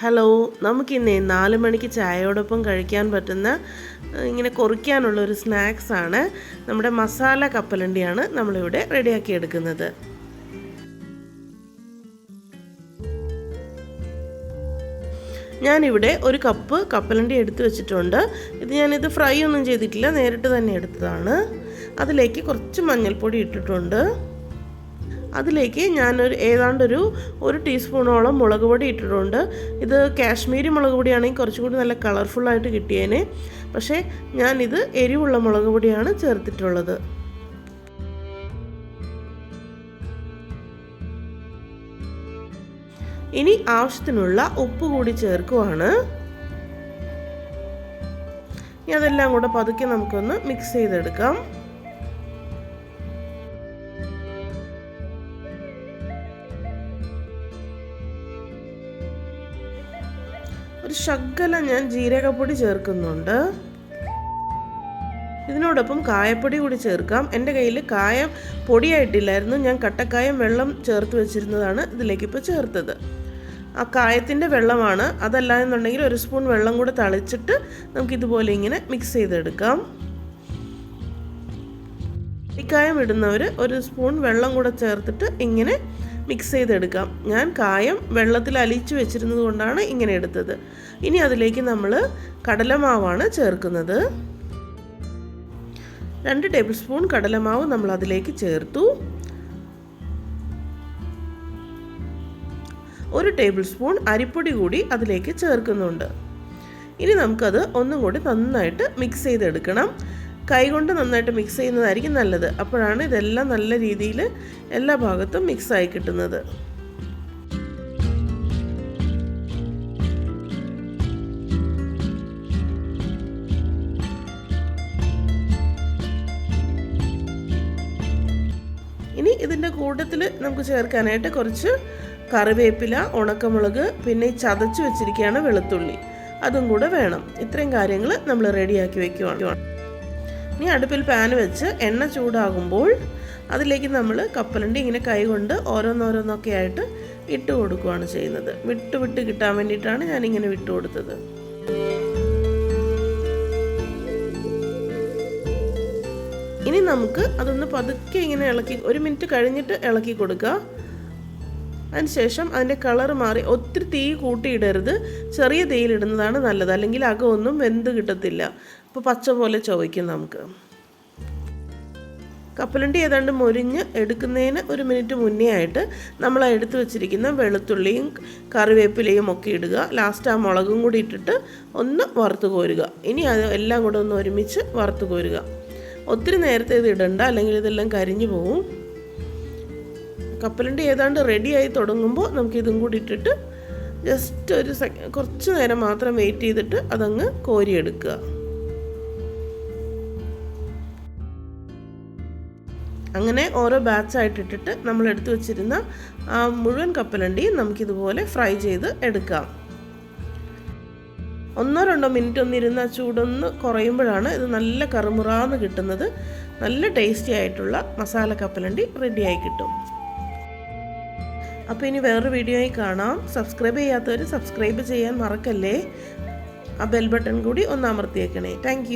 Hello നമുക്കിന്ന് നാല് മണിക്ക് ചായയോടൊപ്പം കഴിക്കാൻ പറ്റുന്ന ഇങ്ങനെ കൊറിക്കാനുള്ള ഒരു സ്നാക്സ് ആണ്. നമ്മുടെ മസാല കപ്പലണ്ടിയാണ് നമ്മളിവിടെ റെഡിയാക്കി എടുക്കുന്നത്. ഞാനിവിടെ ഒരു കപ്പ് കപ്പലണ്ടി എടുത്തു വെച്ചിട്ടുണ്ട്. ഇത് ഞാനിത് ഫ്രൈ ഒന്നും ചെയ്തിട്ടില്ല നേരിട്ട് തന്നെ എടുത്തതാണ്. അതിലേക്ക് കുറച്ച് മഞ്ഞൾപ്പൊടി ഇട്ടിട്ടുണ്ട്. അതിലേക്ക് ഞാനൊരു ഏതാണ്ടൊരു ഒരു ടീസ്പൂണോളം മുളക് പൊടി ഇട്ടിട്ടുണ്ട്. ഇത് കാശ്മീരി മുളക് പൊടിയാണെങ്കിൽ കുറച്ചും കൂടി നല്ല കളർഫുള്ളായിട്ട് കിട്ടിയേനെ. പക്ഷേ ഞാനിത് എരിവുള്ള മുളക് പൊടിയാണ് ചേർത്തിട്ടുള്ളത്. ഇനി ആവശ്യത്തിനുള്ള ഉപ്പ് കൂടി ചേർക്കുവാണ്. ഇനി അതെല്ലാം കൂടെ പതുക്കെ നമുക്കൊന്ന് മിക്സ് ചെയ്തെടുക്കാം. ഒരു ശകലം ഞാൻ ജീരകപ്പൊടി ചേർക്കുന്നുണ്ട്. ഇതിനോടൊപ്പം കായപ്പൊടി കൂടി ചേർക്കാം. എന്റെ കയ്യിൽ കായം പൊടിയായിട്ടില്ലായിരുന്നു. ഞാൻ കട്ടക്കായം വെള്ളം ചേർത്ത് വെച്ചിരുന്നതാണ് ഇതിലേക്ക് ഇപ്പോൾ ചേർത്തത്. ആ കായത്തിന്റെ വെള്ളമാണ്. അതല്ല എന്നുണ്ടെങ്കിൽ ഒരു സ്പൂൺ വെള്ളം കൂടെ തളിച്ചിട്ട് നമുക്കിതുപോലെ ഇങ്ങനെ മിക്സ് ചെയ്തെടുക്കാം. ഇക്കായം ഇടുന്നവർ ഒരു സ്പൂൺ വെള്ളം കൂടെ ചേർത്തിട്ട് ഇങ്ങനെ മിക്സ് ചെയ്തെടുക്കാം. ഞാൻ കായം വെള്ളത്തിൽ അലിച്ചു വെച്ചിരുന്നത് കൊണ്ടാണ് ഇങ്ങനെ എടുത്തത്. ഇനി അതിലേക്ക് നമ്മൾ കടലമാവാണ് ചേർക്കുന്നത്. രണ്ട് ടേബിൾ സ്പൂൺ കടലമാവ് നമ്മൾ അതിലേക്ക് ചേർത്തു. ഒരു ടേബിൾ സ്പൂൺ അരിപ്പൊടി കൂടി അതിലേക്ക് ചേർക്കുന്നുണ്ട്. ഇനി നമുക്കത് ഒന്നും കൂടി നന്നായിട്ട് മിക്സ് ചെയ്തെടുക്കണം. കൈകൊണ്ട് നന്നായിട്ട് മിക്സ് ചെയ്യുന്നതായിരിക്കും നല്ലത്. അപ്പോഴാണ് ഇതെല്ലാം നല്ല രീതിയിൽ എല്ലാ ഭാഗത്തും മിക്സായി കിട്ടുന്നത്. ഇനി ഇതിന്റെ കൂട്ടത്തിൽ നമുക്ക് ചേർക്കാനായിട്ട് കുറച്ച് കറിവേപ്പില ഉണക്കമുളക് പിന്നെ ചതച്ച് വെച്ചിരിക്കുകയാണ് വെളുത്തുള്ളി. അതും കൂടെ വേണം. ഇത്രയും കാര്യങ്ങൾ നമ്മൾ റെഡിയാക്കി വെക്കുവാണ്. ഇനി അടുപ്പിൽ പാൻ വെച്ച് എണ്ണ ചൂടാകുമ്പോൾ അതിലേക്ക് നമ്മൾ കപ്പലണ്ടി ഇങ്ങനെ കൈകൊണ്ട് ഓരോന്നോരോന്നൊക്കെ ആയിട്ട് ഇട്ട് കൊടുക്കുകയാണ് ചെയ്യുന്നത്. വിട്ട് വിട്ട് കിട്ടാൻ വേണ്ടിയിട്ടാണ് ഞാനിങ്ങനെ വിട്ട് കൊടുത്തത്. ഇനി നമുക്ക് അതൊന്ന് പതുക്കെ ഇങ്ങനെ ഇളക്കി ഒരു മിനിറ്റ് കഴിഞ്ഞിട്ട് ഇളക്കി കൊടുക്കുക. അതിനുശേഷം അതിന്റെ കളർ മാറി ഒത്തിരി തീ കൂട്ടിയിടരുത്. ചെറിയ തീയിലിടുന്നതാണ് നല്ലത്. അല്ലെങ്കിൽ അകമൊന്നും വെന്ത് കിട്ടത്തില്ല. അപ്പോൾ പച്ച പോലെ ചുവയ്ക്കും നമുക്ക്. കപ്പലണ്ടി ഏതാണ്ട് മൊരിഞ്ഞ് എടുക്കുന്നതിന് ഒരു മിനിറ്റ് മുന്നേ ആയിട്ട് നമ്മൾ എടുത്തു വെച്ചിരിക്കുന്ന വെളുത്തുള്ളിയും കറിവേപ്പിലയും ഒക്കെ ഇടുക. ലാസ്റ്റ് ആ മുളകും കൂടി ഇട്ടിട്ട് ഒന്ന് വറുത്ത് കോരുക. ഇനി അത് എല്ലാം കൂടെ ഒന്ന് ഒരുമിച്ച് വറുത്ത് കോരുക. ഒത്തിരി നേരത്തെ ഇത് ഇടണ്ട അല്ലെങ്കിൽ ഇതെല്ലാം കരിഞ്ഞു പോവും. കപ്പലണ്ടി ഏതാണ്ട് റെഡിയായി തുടങ്ങുമ്പോൾ നമുക്ക് ഇതും കൂടി ഇട്ടിട്ട് ജസ്റ്റ് ഒരു കുറച്ച് നേരം മാത്രം വെയിറ്റ് ചെയ്തിട്ട് അതങ്ങ് കോരിയെടുക്കുക. അങ്ങനെ ഓരോ ബാച്ചായിട്ട് ഇട്ടിട്ട് നമ്മൾ എടുത്തു വെച്ചിരുന്ന ആ മുഴുവൻ കപ്പലണ്ടിയും നമുക്കിതുപോലെ ഫ്രൈ ചെയ്ത് എടുക്കാം. ഒന്നോ രണ്ടോ മിനിറ്റ് ഒന്നിരുന്ന ചൂടൊന്ന് കുറയുമ്പോഴാണ് ഇത് നല്ല കറുമുറാന്ന് കിട്ടുന്നത്. നല്ല ടേസ്റ്റി ആയിട്ടുള്ള മസാല കപ്പലണ്ടി റെഡിയായി കിട്ടും. അപ്പോൾ ഇനി വേറൊരു വീഡിയോയിൽ കാണാം. സബ്സ്ക്രൈബ് ചെയ്യാത്തവർ സബ്സ്ക്രൈബ് ചെയ്യാൻ മറക്കല്ലേ? ആ ബെൽ ബട്ടൺ കൂടി ഒന്ന് അമർത്തിയേക്കണേ. താങ്ക്